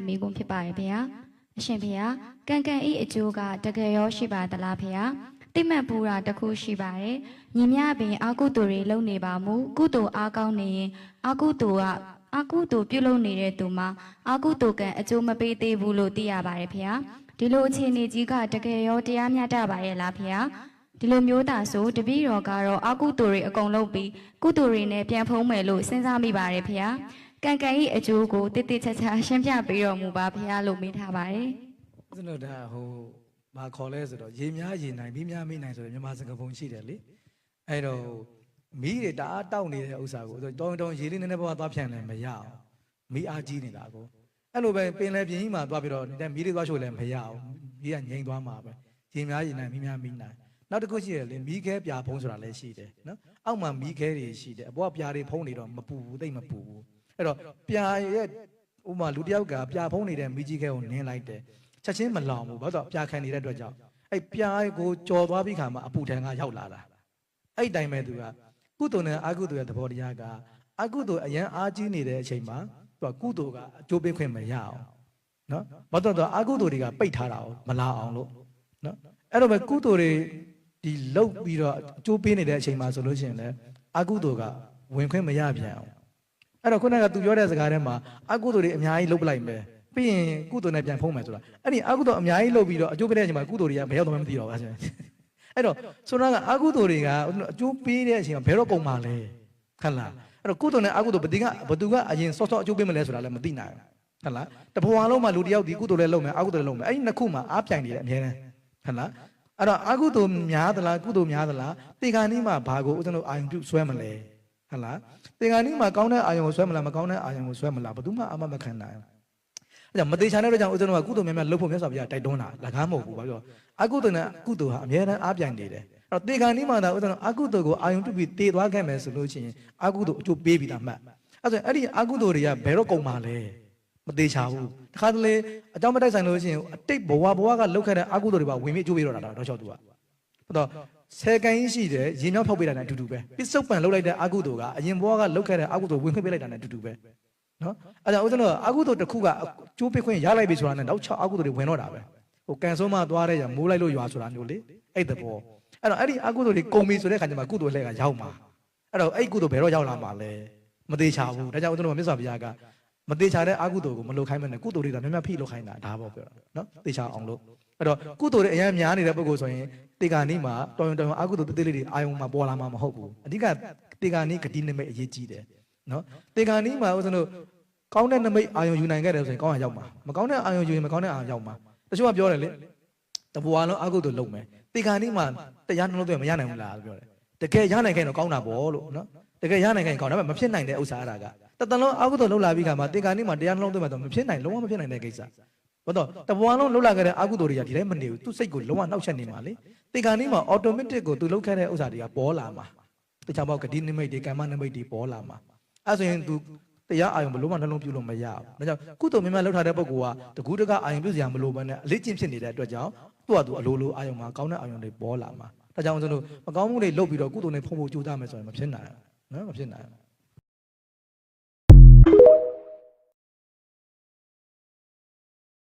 တဲ့မိကွန်းဖြစ်ပါတယ်ဖေဟာအရှင်ဖေဟာကံကံဤအကျိုးကတကယ်ရောရှိပါသလားဖေဟာတိမှတ်ပူတာတစ်ခုရှိပါတယ်ညီမပင်အာကုသိုလ်တွေလုပ်နေပါမူကုသိုလ်အားကောင်းနေရင်အာကုသိုလ်ကအာကုသိုလ်ပြုလုပ်နေတဲ့သူမှာအာကုသိုလ်ကံအကျိုးမပေးသေးဘူးလို့သိရပါတယ်ဖေဟာဒီလိုအခြေအနေကြီးကတကယ်ရောတရားမျှတပါရဲ့လားဖေဟာဒီလိုမျိုးတာဆိုတပည့်တော်ကတော့အာကုသိုလ်တွေအကုန်လုပ်ပြီးကုသိုလ်တွေနဲ့ပြန်ဖုံးမယ်လို့စဉ်းစားမိပါတယ်ဖေဟာ ကံကံဤအကျိုးကိုတိတိကျကျရှင်းပြပေးတော်မူပါဖရားလို့မေးထားပါတယ်ဦးဇင်းတို့ဒါဟိုဘာခေါ်လဲဆိုတော့ရေများရေနိုင်မိများမိနိုင်ဆိုတဲ့မြန်မာစကားပုံရှိတယ်လေအဲ့တော့မီးတွေတအားတောက်နေတဲ့ဥစ္စာကိုဆိုတောင်းတောင်းရေလေးနည်းနည်းပါးပါးသွားဖြန့်လည်းမရအောင်မီးအားကြီးနေတာကိုအဲ့လိုပဲပင်လယ်ပြင်ကြီးမှာသွားပြီးတော့မီးတွေသွားရှို့လည်းမရအောင်မီးကငြိမ်သွားမှာပဲရေများရေနိုင်မိများမိနိုင်နောက်တစ်ခုရှိတယ်လေမီးခဲပြာဖုံးဆိုတာလည်းရှိတယ်နော်အောက်မှာမီးခဲတွေရှိတယ်အပေါ်ကပြာတွေဖုံးနေတော့မပူဘူးသိပ်မပူဘူး အဲ့တော့ပြာရဲ့ဥမာလူတစ်ယောက်ကပြာဖုံးနေတဲ့မီးကြီးခဲကိုနင်းလိုက်တယ်ချက်ချင်းမလောင်ဘူးဘာလို့လဲဆိုတော့ပြာခံနေတဲ့အတွက်ကြောင့်အဲ့ပြာကိုကြော်သွားပြီးခါမှအပူထံကရောက်လာတာအဲ့ဒီတိုင်းပဲသူကကုသိုလ်နဲ့အကုသိုလ်ရဲ့သဘောတရားကအကုသိုလ်အရန်အားကြီးနေတဲ့အချိန်မှာသူကကုသိုလ်ကအကျိုးပေးခွင့်မရအောင်နော်ဘာလို့လဲဆိုတော့အကုသိုလ်တွေကပိတ်ထားတာအောင်မလာအောင်လို့နော်အဲ့တော့ပဲကုသိုလ်တွေဒီလုတ်ပြီးတော့အကျိုးပေးနေတဲ့အချိန်မှာဆိုလို့ရှိရင်လည်းအကုသိုလ်ကဝင်ခွင့်မရပြန်အောင် အဲ့တော့ခုနကသူပြောတဲ့စကားထဲမှာအကုသိုလ်တွေအများကြီးလုပ်ပလိုက်မယ်ပြီးရင်ကုသိုလ်နဲ့ပြန်ဖုံးမယ်ဆိုတာအဲ့ဒီအကုသိုလ်အများကြီးလုပ်ပြီးတော့အကျိုးပေးတဲ့အချိန်မှာကုသိုလ်တွေကဘယ်ရောက်တော့မှမသိတော့ဘူးအဲ့ဒါအဲ့တော့ဆိုတော့ကအကုသိုလ်တွေကအကျိုးပေးတဲ့အချိန်မှာဘယ်တော့ကုန်မှာလဲဟုတ်လားအဲ့တော့ကုသိုလ်နဲ့အကုသိုလ်ဘယ်သူကဘယ်သူကအရင်စောစောအကျိုးပေးမလဲဆိုတာလည်းမသိနိုင်ဘူးဟုတ်လားတဘဝလုံးမှာလူတစ်ယောက်ဒီကုသိုလ်လည်းလုပ်မယ်အကုသိုလ်လည်းလုပ်မယ်အဲ့ဒီနှစ်ခုမှာအားပြိုင်နေတယ်အများနဲ့ဟုတ်လားအဲ့တော့အကုသိုလ်များသလားကုသိုလ်များသလားတေခါနီးမှာဘာကိုဦးဇင်းတို့အာယုံပြုဆွဲမလဲ ဟုတ်လားသင်္ကန်းကြီးမှာကောင်းတဲ့အာယုံကိုဆွဲမလားမကောင်းတဲ့အာယုံကိုဆွဲမလားဘယ်သူမှအမမခံနိုင်ဘူးအဲကြောင့်မသေးချာတဲ့အတွက်ကြောင့်ဦးဇင်းတို့ကကုသိုလ်များများလုပ်ဖို့မြတ်စွာဘုရားတိုက်တွန်းတာလကားမဟုတ်ဘူးဘာလို့အကုသိုလ်နဲ့ကုသိုလ်ဟာအများတန်းအားပြိုင်နေတယ်အဲ့တော့သင်္ကန်းကြီးမှာသာဦးဇင်းတို့အကုသိုလ်ကိုအာယုံပြုပြီးတည်သွားခဲ့မယ်ဆိုလို့ရှိရင်အကုသိုလ်အကျိုးပေးပြီးသားမှတ်အဲ့ဆိုရင်အဲ့ဒီအကုသိုလ်တွေကဘယ်တော့ကုန်မှာလဲမသေးချာဘူးတခါတလေအကြောင်းမတိုက်ဆိုင်လို့ရှိရင်အတိတ်ဘဝဘဝကလောက်ခဲ့တဲ့အကုသိုလ်တွေပါဝင်ပြီးအကျိုးပေးတော့တာတော့ချောက်သူကဟုတ်တော့ ဆယ်ကန်ကြီးရှိတယ်ရေမြောက်ဖောက်ပေးတာနဲ့အတူတူပဲပစ္စုပန်လောက်လိုက်တဲ့အကုသိုလ်ကအရင်ဘဝကလောက်ခဲ့တဲ့အကုသိုလ်ဝင်ခွင့်ပေးလိုက်တာနဲ့အတူတူပဲနော်အဲဒါဥစ္စာတော့အကုသိုလ်တစ်ခုကကျိုးပေးခွင့်ရလိုက်ပြီဆိုတာနဲ့နောက်6အကုသိုလ်တွေဝင်တော့တာပဲဟိုကန်ဆုံးမသွားတဲ့ရမိုးလိုက်လို့ရွာဆိုတာမျိုးလေအဲ့တဘောအဲ့တော့အဲ့ဒီအကုသိုလ်တွေကုန်ပြီဆိုတဲ့ခါကျမှကုသိုလ်လှည့်ကရောက်မှာအဲ့တော့အဲ့ကုသိုလ်ဘယ်တော့ရောက်လာမှာလဲမသေးချာဘူးဒါကြောင့်ဥစ္စာတော့မြတ်စွာဘုရားကမသေးချာတဲ့အကုသိုလ်ကိုမလုပ်ခိုင်းမနဲ့ကုသိုလ်တွေကများများဖိလုပ်ခိုင်းတာဒါပေါ့ပြောတာနော်သေချာအောင်လို့အဲ့တော့ကုသိုလ်တွေအများများနေတဲ့ပုဂ္ဂိုလ်ဆိုရင် တေကာနီးမှာတော်ရုံတော်ရုံအကုသိုလ်တေးသေးလေးတွေအာယုံမှာပေါ်လာမှာမဟုတ်ဘူးအဓိကတေကာနီးဂတိနမိတ်အရေးကြီးတယ်နော်တေကာနီးမှာဦးဇင်းတို့ကောင်းတဲ့နမိတ်အာယုံယူနိုင်ခဲ့တယ်ဆိုရင်ကောင်းအောင်ရောက်မှာမကောင်းတဲ့အာယုံယူရင်မကောင်းတဲ့အာယုံရောက်မှာတချို့ကပြောတယ်လေတဘွားလုံးအကုသိုလ်လုပ်မယ်တေကာနီးမှာတရားနှလုံးသွင်းမရနိုင်ဘူးလားပြောတယ်တကယ်ရနိုင်ခဲ့တော့ကောင်းတာပေါ့လို့နော်တကယ်ရနိုင်ခဲ့ရင်ကောင်းဒါပေမဲ့မဖြစ်နိုင်တဲ့ဥစ္စာအဲ့ဒါကတတလုံးအကုသိုလ်လုပ်လာပြီးခါမှာတေကာနီးမှာတရားနှလုံးသွင်းမှတော့မဖြစ်နိုင်လုံးဝမဖြစ်နိုင်တဲ့ကိစ္စ ဘာတော့တဘွားလုံးလှုပ်လာခဲ့တဲ့အကုသိုလ်တွေကဒီတိုင်းမနေဘူးသူစိတ်ကိုလုံးဝနှောက်ယှက်နေမှာလေတေခါနီးမှာ automatic ကိုသူလှုပ်ခဲ့တဲ့ဥစ္စာတွေကပေါ်လာမှာတခြားဘောဂတိနိမိတ်တွေကမ္မနိမိတ်တွေပေါ်လာမှာအဲဆိုရင်သူတရားအာယုံဘလို့မှနှလုံးပြုလို့မရဘူးဒါကြောင့်ကုသိုလ်များများလှုပ်ထားတဲ့ပုဂ္ဂိုလ်ကတကူးတကအာယုံပြုစရာမလိုဘဲနဲ့အလေးကျင့်ဖြစ်နေတဲ့အတွက်ကြောင့်သူ့ဟာသူအလိုလိုအာယုံမှာကောင်းတဲ့အာယုံတွေပေါ်လာမှာဒါကြောင့်ကျွန်တော်မကောင်းမှုတွေလုပ်ပြီးတော့ကုသိုလ်နဲ့ဖုံဖို့ကြိုးစားမယ်ဆိုရင်မဖြစ်နိုင်ဘူးနော်မဖြစ်နိုင်ဘူး